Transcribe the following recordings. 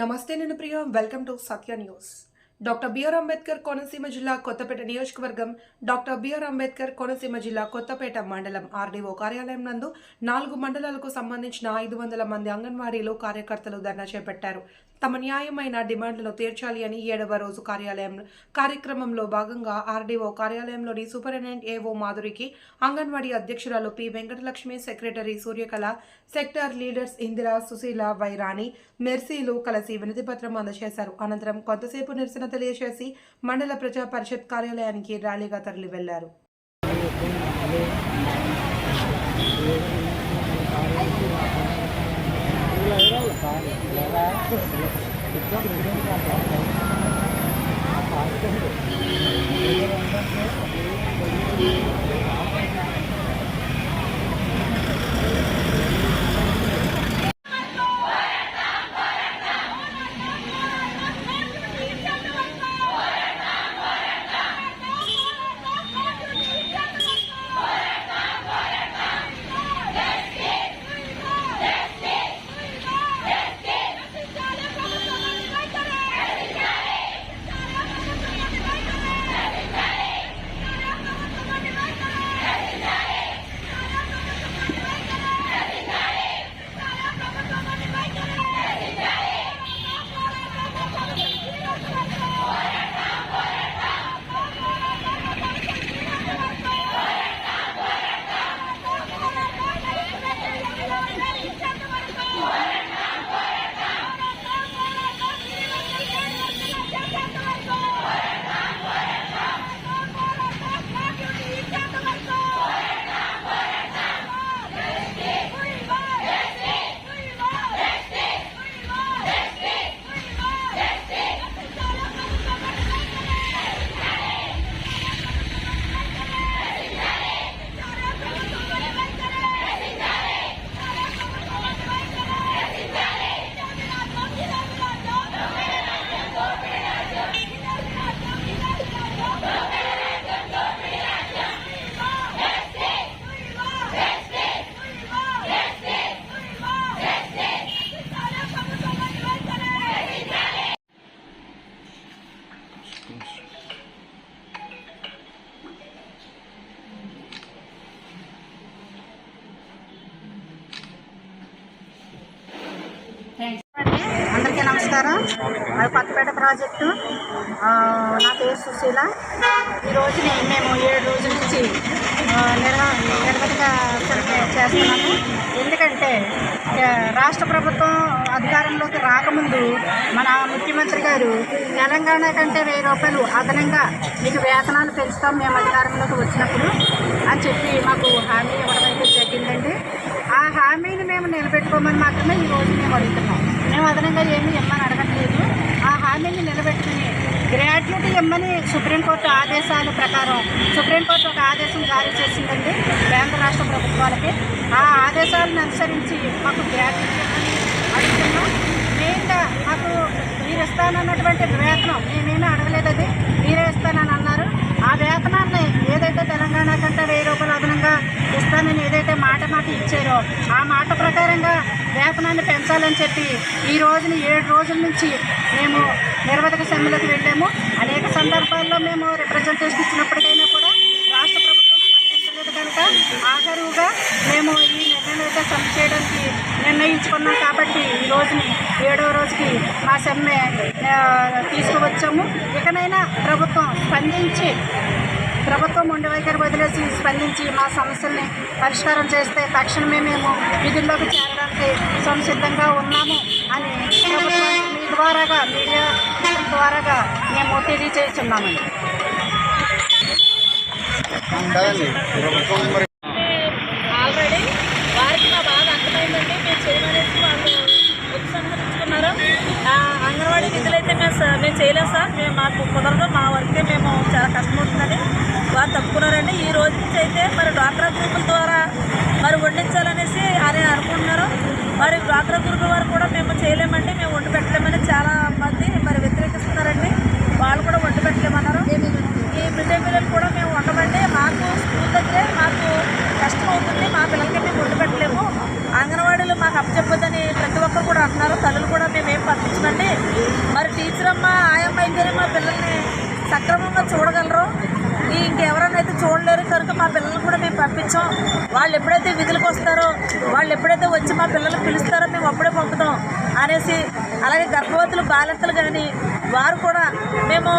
నమస్తే నేను Priya welcome to Satya news. Doctor B R Ambedkar Konaseema జిల్లా కొత్తపేట నియోజకవర్గం డాక్టర్ బిఆర్ అంబేద్కర్ కోనసీమ జిల్లా కొత్తపేట మండలం ఆర్డీఓ కార్యాలయం నందు నాలుగు మండలాలకు సంబంధించిన ఐదు వందల మంది అంగన్వాడీలు కార్యకర్తలు ధర్నా చేపట్టారు. తమ న్యాయమైన డిమాండ్లను తీర్చాలి అని ఏడవ రోజు కార్యాలయం కార్యక్రమంలో భాగంగా ఆర్డీఓ కార్యాలయంలోని సూపరింటెండెంట్ ఏవో మాధురికి అంగన్వాడీ అధ్యక్షురాలు P Venkatalakshmi secretary Suryakala sector leaders Indira Susheela Vairani మెర్సీలు కలిసి వినతిపత్రం అందజేశారు. అనంతరం కొంతసేపు నిరసన తెలియజేసి మండల ప్రజా పరిషత్ కార్యాలయానికి ర్యాలీగా తరలి వెళ్ళారు Thank you. నమస్కారం అది కొత్తపేట ప్రాజెక్టు. నా పేరు సుశీల. ఈ రోజు మేము ఏడు రోజుల నుంచి ఆ, చేస్తున్నాము. ఎందుకంటే రాష్ట్ర ప్రభుత్వం అధికారంలోకి రాకముందు మన ముఖ్యమంత్రి గారు తెలంగాణ కంటే వెయ్యి రూపాయలు అదనంగా మీకు వేతనాలు పెంచుతాం మేము అధికారంలోకి వచ్చినప్పుడు అని చెప్పి మాకు హామీ ఇవ్వడం అయితే జరిగిందండి. ఆ హామీని మేము నిలబెట్టుకోమని మాత్రమే ఈ మేము అడుగుతున్నాం. మేము అదనంగా ఏమీ ఇమ్మని అడగట్లేదు. ఆ హామీని నిలబెట్టుకుని గ్రాట్యుటీ ఇమ్మని సుప్రీంకోర్టు ఆదేశాల ప్రకారం సుప్రీంకోర్టు ఒక ఆదేశం జారీ చేసిందండి కేంద్ర రాష్ట్ర ప్రభుత్వాలకి ఆ ఆదేశాలను అనుసరించి మాకు గ్రాట్యుటీ ఇమ్మని అడుగుతున్నాం. మెయిన్గా మాకు మీరు ఇస్తానన్నటువంటి వేతనం మేమేమీ అడగలేదు అది మీరే ఇస్తానని అన్నారు. ఆ వేతనాన్ని ఏదైతే తెలంగాణ కంటే వెయ్యి రూపాయలు అదనంగా ఇస్తానని ఏదైతే మాట ఇచ్చారో. ఆ మాట ప్రకారంగా వేతనాన్ని పెంచాలని చెప్పి ఈ రోజున ఏడు రోజుల నుంచి మేము నిర్వధక సమ్మెలకు వెళ్ళాము. అనేక సందర్భాల్లో మేము రిప్రజెంటేషన్ ఇచ్చినప్పటికైనా కూడా రాష్ట్ర ప్రభుత్వం స్పందించలేదు కనుక ఆఖరుగా మేము ఈ నిర్ణయం అయితే సమ్మె చేయడానికి నిర్ణయించుకున్నాం కాబట్టి ఈ రోజుని ఏడవ రోజుకి మా సమ్మె తీసుకువచ్చాము. ఇకనైనా ప్రభుత్వం స్పందించి ప్రభుత్వం ఉండి వైఖరి వదిలేసి స్పందించి మా సమస్యల్ని పరిష్కారం చేస్తే తక్షణమే మేము విధుల్లోకి చేరడానికి సంసిద్ధంగా ఉన్నాము అని మీ ద్వారాగా మీడియా ద్వారాగా మేము తెలియజేస్తున్నామండి ఆల్రెడీ వారికి మా బాధ అర్థమైందండి మేము చేయమనేసి వాళ్ళు ఉపసంహరించుకున్నారు ఆ, అంగన్వాడీ సార్ మేము స- చేయలేం సార్. మేము మాకు కుదరదు మా వర్కే మేము చాలా కష్టమవుతుందని వారు తప్పుకున్నారండి. ఈ రోజు నుంచి అయితే మరి డ్వాక్రా గ్రూపుల ద్వారా మరి వండించాలనేసి అని అనుకుంటున్నారు. మరి డ్వాక్రా గ్రూపుల వారు కూడా మేము చేయలేమండి. మేము వండి పెట్టలేమని చాలా మంది మరి వ్యతిరేకిస్తున్నారండి. వాళ్ళు కూడా వండి పెట్టలేమన్నారు. ఈ మిడ్ డే మీల్ కూడా మేము వండమండి. మాకు స్కూల్ దగ్గరే మాకు కష్టం అవుతుంది మా పిల్లలకి మేము వండి పెట్టలేము. అంగన్వాడీ మాకు అప్పచెప్పొద్దని ప్రతి ఒక్కరు కూడా అంటున్నారు. తల్లులు కూడా మేమేం పంపించమండి మరి టీచర్ అమ్మ ఆయమ్మ అయితేనే మా పిల్లల్ని సక్రమంగా చూడగలరు. ఈ ఇంకెవరైనా అయితే చూడలేరు. కనుక మా పిల్లలు కూడా మేము పంపించాం. వాళ్ళు ఎప్పుడైతే విధులకు వస్తారో వాళ్ళు ఎప్పుడైతే వచ్చి మా పిల్లల్ని పిలుస్తారో మేము అప్పుడే పంపుతాం. అనేసి అలాగే గర్భవతులు బాలింతలు కానీ వారు కూడా మేము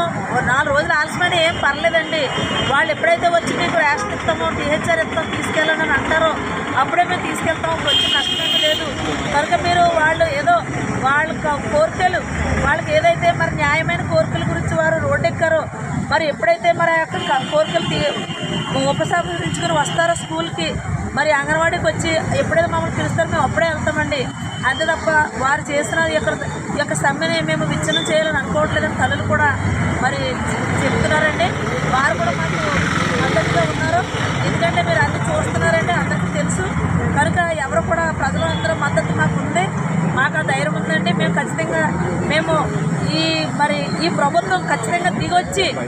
నాలుగు రోజులు ఆలస్యమైన ఏం పర్లేదండి. వాళ్ళు ఎప్పుడైతే వచ్చి మీకు రేషన్ ఇస్తామో టీహెచ్ఆర్ ఇస్తాం తీసుకెళ్ళండి అంటారో అప్పుడే మేము తీసుకెళ్తాం. వచ్చి కష్టం లేదు. కనుక మీరు వాళ్ళు ఏదో వాళ్ళ కోరికలు వాళ్ళకి ఏదైతే మరి న్యాయమైన కోరికల గురించి వారు రోడ్డు ఎక్కారో మరి ఎప్పుడైతే మరి ఆ యొక్క కోరికలు తీ ఉపసంహరించుకుని వస్తారో స్కూల్కి మరి అంగన్వాడీకి వచ్చి ఎప్పుడైతే మమ్మల్ని పిలుస్తారో మేము అప్పుడే వెళ్తామండి. అంతే తప్ప వారు చేసిన యొక్క ఈ యొక్క సమ్మెని మేము విచ్ఛిన్నం చేయాలని అనుకోవట్లేదని తల్లులు కూడా మరి చెప్తున్నారండి. వారు కూడా మాకు